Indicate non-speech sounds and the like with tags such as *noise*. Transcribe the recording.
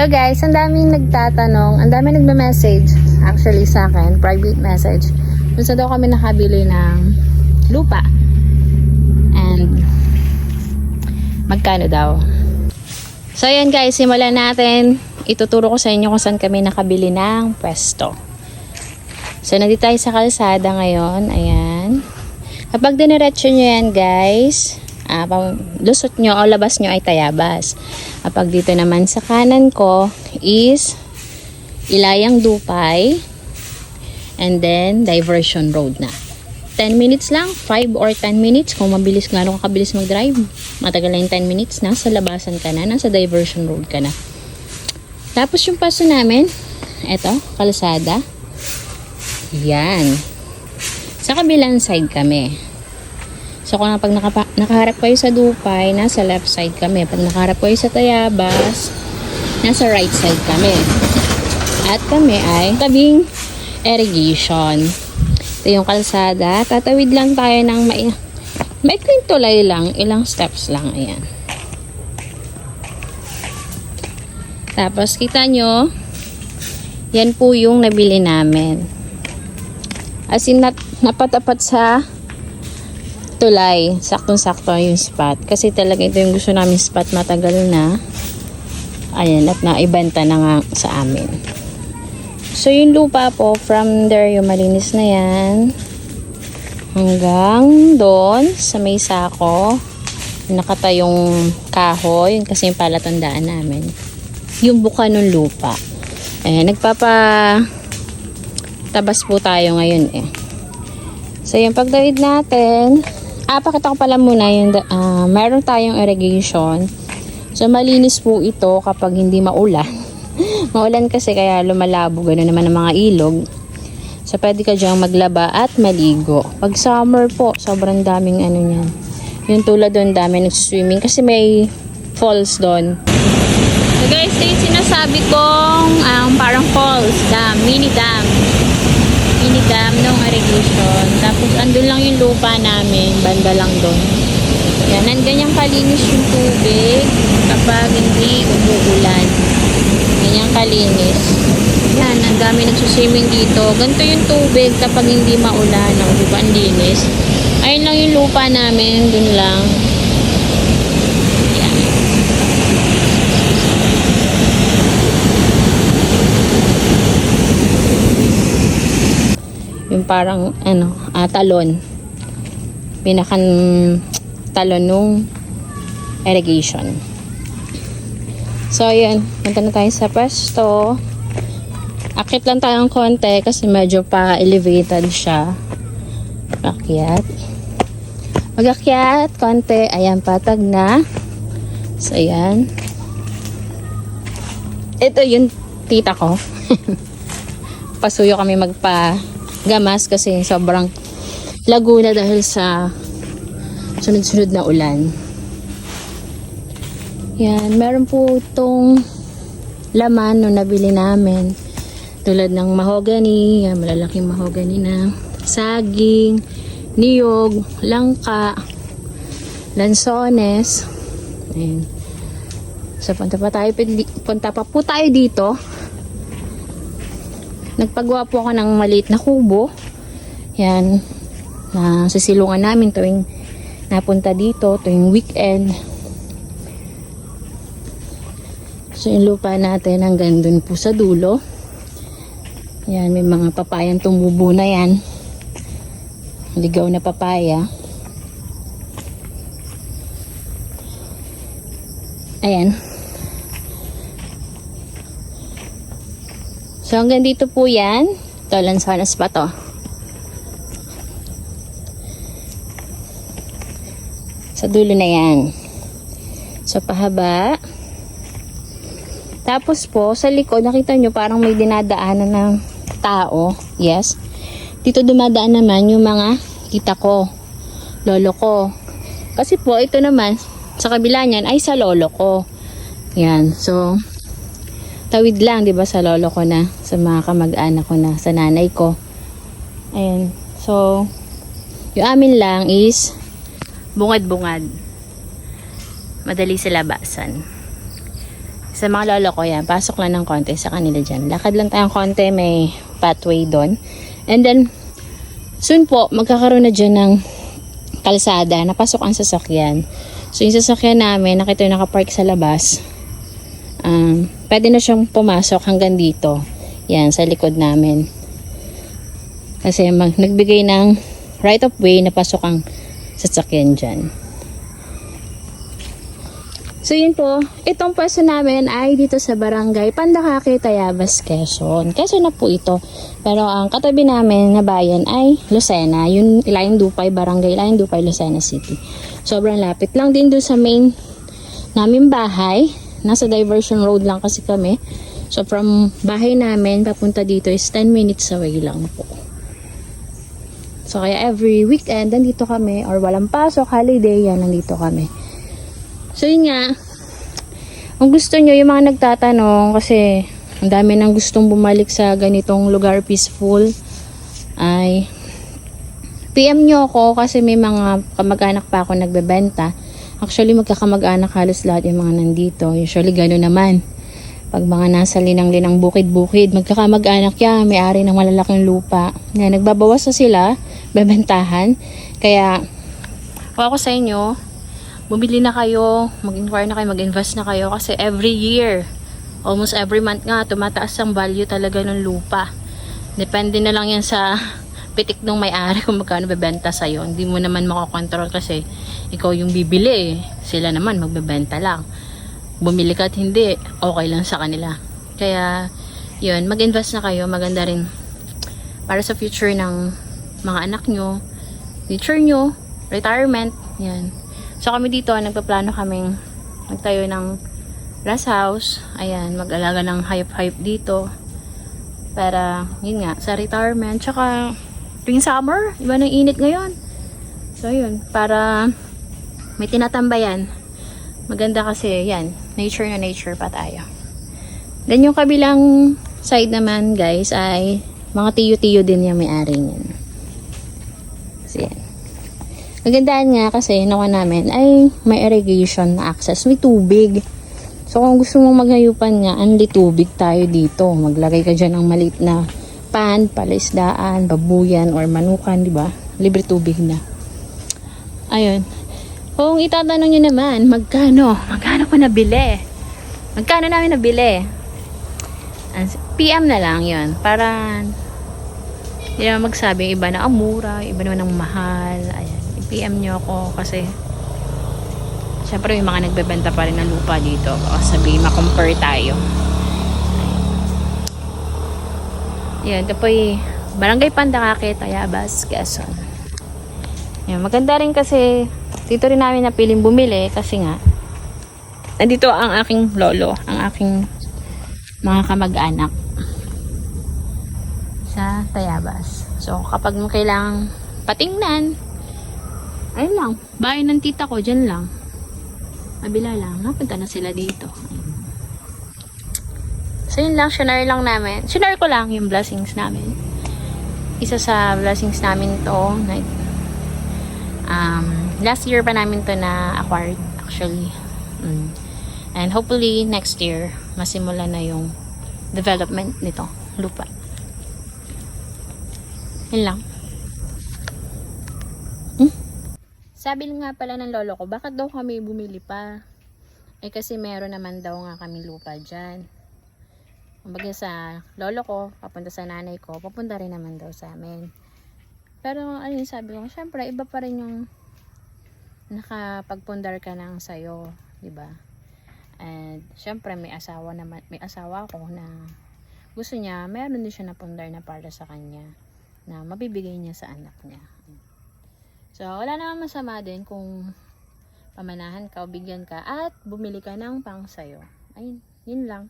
So guys, ang daming nagtatanong, ang daming nagme-message actually sa akin, private message. Kung saan daw kami nakabili ng lupa. And magkano daw. So ayan guys, simulan natin. Ituturo ko sa inyo kung saan kami nakabili ng pwesto. So nandito tayo sa kalsada ngayon. Ayan. Kapag diniretso nyo yan guys, pang- lusot nyo o labas nyo ay tayabas. Kapag dito naman sa kanan ko is Ilayang Dupay and then Diversion Road na. 10 minutes lang, 5 or 10 minutes kung mabilis nga ano kakabilis mag-drive. Matagal na yung 10 minutes, nasa labasan ka na, nasa Diversion Road ka na. Tapos yung paso namin, eto, kalsada. Yan. Sa kabilang side kami. So kung pag nakaharap kayo sa Dupay, nasa left side kami. Pag nakaharap kayo sa Tayabas, nasa right side kami. At kami ay tabing irrigation. Ito yung kalsada. Tatawid lang tayo ng may maikling tulay lang. Ilang steps lang. Ayan. Tapos kita nyo, yan po yung nabili namin. As in, nat, napatapat sa tulay. Saktong-sakto yung spot. Kasi talaga ito yung gusto namin spot matagal na. Ayan, at naibenta na nga sa amin. So, yung lupa po, from there, yung malinis na yan. Hanggang doon, sa may sako. Nakatayong kahoy, yun kasi yung palatandaan namin. Yung buka ng lupa. Eh, nagpapa tabas po tayo ngayon eh. So, yung pagdawid natin, ah, pakita ko pala muna yung, ah, meron tayong irrigation. So, malinis po ito kapag hindi maulan. *laughs* maulan kasi kaya lumalabo, gano'n naman ang mga ilog. So, pwede ka diyang maglaba at maligo. Pag summer po, sobrang daming ano niyan. Yung tulad doon, dami nag-swimming kasi may falls doon. So guys, ito yung sinasabi kong ang parang falls, dam, mini dam. Mini dam ng irrigation. Tapos andun lang yung lupa namin, banda lang doon. Yan, nan ganyang kalinis yung tubig kapag hindi umuulan. Ganyang kalinis. Yan, ang dami nagsuswimming dito. Ganito yung tubig kapag hindi maulan. No? Di ba, ang linis. Ayun lang yung lupa namin, dun lang. Yan. Yung parang, ano, ah, talon. Pinakan talon nung irrigation. So, ayan. Punta na tayo sa pwesto. Akit lang tayo ng konti kasi medyo pa elevated siya. Akyat. Mag-akyat, konti. Ayan, patag na. So, ayan. Ito yung tita ko. *laughs* Pasuyo kami magpa gamas kasi sobrang laguna dahil sa sunod-sunod na ulan. Yan, meron po itong laman nung nabili namin. Tulad ng mahogany, yan, malalaking mahogany na saging, niyog, langka, lansones. Ayan. So, punta pa tayo, punta pa po tayo dito. Nagpagawa po ako ng maliit na kubo. Yan. Na sisilungan namin tuwing napunta dito, tuwing weekend. So, yung lupa natin hanggang dun po sa dulo. Yan, may mga papayang tumubo na yan. Ligaw na papaya. Ayan. So, hanggang dito po yan. Ito, lansones pa to. Sa dulo na yan. So, pahaba. Tapos po, sa likod, nakita nyo parang may dinadaanan ng tao. Yes. Dito dumadaan naman yung mga kita ko. Lolo ko. Kasi po, ito naman, sa kabila niyan, ay sa lolo ko. Yan. So, tawid lang, di ba, sa lolo ko na, sa mga kamag-anak ko na, sa nanay ko. Ayan. So, yung amin lang is bungad-bungad. Madali sa labasan. Sa mga lolo ko yan, pasok lang ng konti sa kanila dyan. Lakad lang tayong konti, may pathway doon. And then, soon po, magkakaroon na dyan ng kalsada, napasok ang sasakyan. So, yung sasakyan namin, nakita yung nakapark sa labas. Um, pwede na siyang pumasok hanggang dito. Yan, sa likod namin. Kasi mag, nagbigay ng right of way na pasok ang sasakyan dyan. So yun po, itong pwesto namin ay dito sa barangay Pandakake, Tayabas, Quezon. Quezon na po ito. Pero ang katabi namin na bayan ay Lucena. Yun, Ilayang Dupay, barangay Ilayang Dupay, Lucena City. Sobrang lapit lang din doon sa main namin bahay. Nasa diversion road lang kasi kami. So from bahay namin papunta dito is 10 minutes away lang po. So kaya every weekend nandito kami or walang pasok, holiday, yan nandito kami. So yun nga, kung gusto nyo yung mga nagtatanong kasi ang dami nang gustong bumalik sa ganitong lugar peaceful ay PM nyo ako kasi may mga kamag-anak pa ako nagbebenta. Actually magkakamag-anak halos lahat yung mga nandito. Usually gano'n naman. Pag mga nasa linang-linang bukid-bukid, magkakamag-anak yan, may-ari ng malalaking lupa. Yan, nagbabawas na sila, *laughs* bebentahan. Kaya, kung ako sa inyo, bumili na kayo, mag-inquire na kayo, mag-invest na kayo kasi every year, almost every month nga, tumataas ang value talaga ng lupa. Depende na lang yan sa pitik ng may-ari *laughs* kung magkano bebenta sa'yo. Hindi mo naman makokontrol kasi ikaw yung bibili eh. Sila naman magbebenta lang. Bumili ka at hindi, okay lang sa kanila. Kaya, yun, mag-invest na kayo. Maganda rin para sa future ng mga anak nyo, future nyo, retirement, yan. So kami dito, nagpaplano kaming magtayo ng grass house. Ayan, mag-alaga ng hayop-hayop dito. Para, yun nga, sa retirement. Tsaka, tuwing summer, iba ng init ngayon. So yun, para may tinatambayan. Maganda kasi, yan, nature na nature pa tayo. Then yung kabilang side naman, guys, ay mga tiyo-tiyo din yung may-ari niyan. So yan. Magandaan nga kasi nawa namin ay may irrigation na access, may tubig. So kung gusto mong maghayupan nga, anli tubig tayo dito. Maglagay ka dyan ng maliit na pan, palaisdaan, babuyan, or manukan, di ba? Libre tubig na. Ayun. Kung itatanong nyo naman, magkano? Magkano ko nabili? Magkano namin nabili? PM na lang yon Para hindi naman magsabi iba na ang mura, yung iba naman ang mahal. Ayan. I-PM nyo ako kasi syempre may mga nagbebenta pa rin ng lupa dito. Baka sabihin, makompare tayo. Ayan. Ito po Barangay Pandakake, Tayabas, Quezon. Ayan. Maganda rin kasi dito rin namin napiling bumili kasi nga nandito ang aking lolo, ang aking mga kamag-anak sa Tayabas. So, kapag mo kailangang patingnan, ayun lang, bahay ng tita ko, dyan lang. Mabila lang, napunta na sila dito. Ayun. So, yun lang, shinare lang namin. Shinare ko lang yung blessings namin. Isa sa blessings namin to, na, um, last year pa namin to na acquired, actually. Mm. And hopefully, next year, masimula na yung development nito, lupa. Yun lang. Hmm? Sabi nga pala ng lolo ko, bakit daw kami bumili pa? Eh kasi meron naman daw nga kami lupa dyan. Kumbaga sa lolo ko, papunta sa nanay ko, papunta rin naman daw sa amin. Pero yung sabi ko, syempre iba pa rin yung nakapagpundar ka ng sayo, di ba? And syempre may asawa naman, may asawa ko na gusto niya, meron din siya na pundar na para sa kanya na mabibigay niya sa anak niya. So, wala namang masama din kung pamanahan ka o bigyan ka at bumili ka ng pang sayo. Ayun, yun lang.